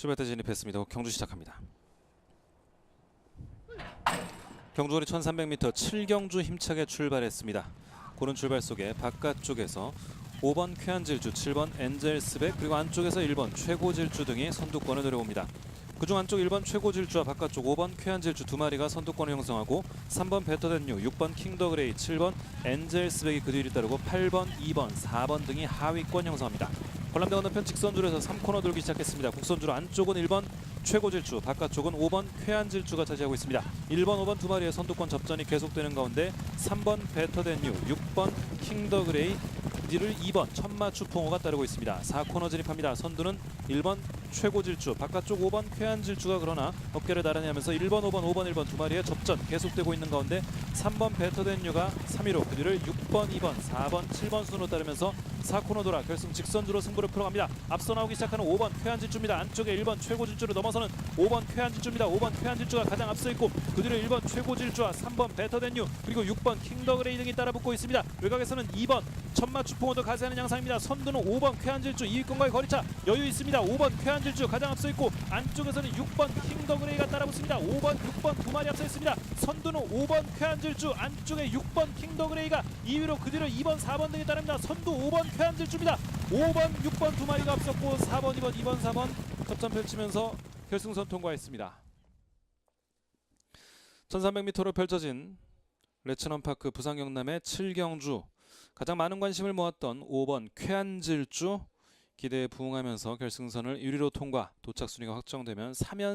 출발대 진입했습니다. 경주 시작합니다. 경주거리 1300m 7경주 힘차게 출발했습니다. 고른 출발 속에 바깥쪽에서 5번 쾌한질주, 7번 엔젤스백 그리고 안쪽에서 1번 최고질주 등이 선두권을 노려봅니다. 그중 안쪽 1번 최고질주와 바깥쪽 5번 쾌한질주 두 마리가 선두권을 형성하고 3번 베터덴뉴, 6번 킹더그레이, 7번 엔젤스백이 그 뒤를 따르고 8번, 2번, 4번 등이 하위권 형성합니다. 관람대 건너편 직선줄에서 3코너 돌기 시작했습니다. 국선줄 안쪽은 1번 최고질주, 바깥쪽은 5번 쾌한질주가 차지하고 있습니다. 1번, 5번 두 마리의 선두권 접전이 계속되는 가운데 3번 베터덴뉴, 6번 킹더그레이, 뒤를 2번 천마추풍호가 따르고 있습니다. 4코너 진입합니다. 선두는 1번 최고질주, 바깥쪽 5번 쾌한질주가 그러나 어깨를 나란히 하면서 1번, 5번, 5번, 1번 두 마리의 접전 계속되고 있는 가운데 3번 베터덴뉴가 3위로 그 뒤를 6번, 2번, 4번, 7번 순으로 따르면서 4코너 돌아 결승 직선주로 승부를 풀어갑니다. 앞서 나오기 시작하는 5번 쾌한질주입니다. 안쪽에 1번 최고질주를 넘어서는 5번 쾌한질주입니다. 5번 쾌한질주가 가장 앞서 있고 그 뒤를 1번 최고질주와 3번 베터덴뉴 그리고 6번 킹더그레이 등이 따라붙고 있습니다. 외곽에서는 2번 천마추풍호도 가세하는 양상입니다. 선두는 5번 쾌한질주 2위권과의 거리차 여유 있습니다. 5번 쾌한질주 가장 앞서 있고 안쪽에서는 6번 킹더그레이가 따라붙습니다. 5번, 6번 두 마리 앞서 있습니다. 선두는 5번 쾌한 질주 안쪽에 6번 킹더그레이가 2위로 그 뒤로 2번, 4번 등이 따릅니다. 선두 5번 쾌한질주입니다. 5번, 6번 두 마리가 앞섰고 4번, 2번, 2번, 4번 접전 펼치면서 결승선 통과했습니다. 1300m로 펼쳐진 레츠넌파크 부산 경남의 7경주 가장 많은 관심을 모았던 5번 쾌한질주 기대에 부응하면서 결승선을 1위로 통과 도착 순위가 확정되면 3연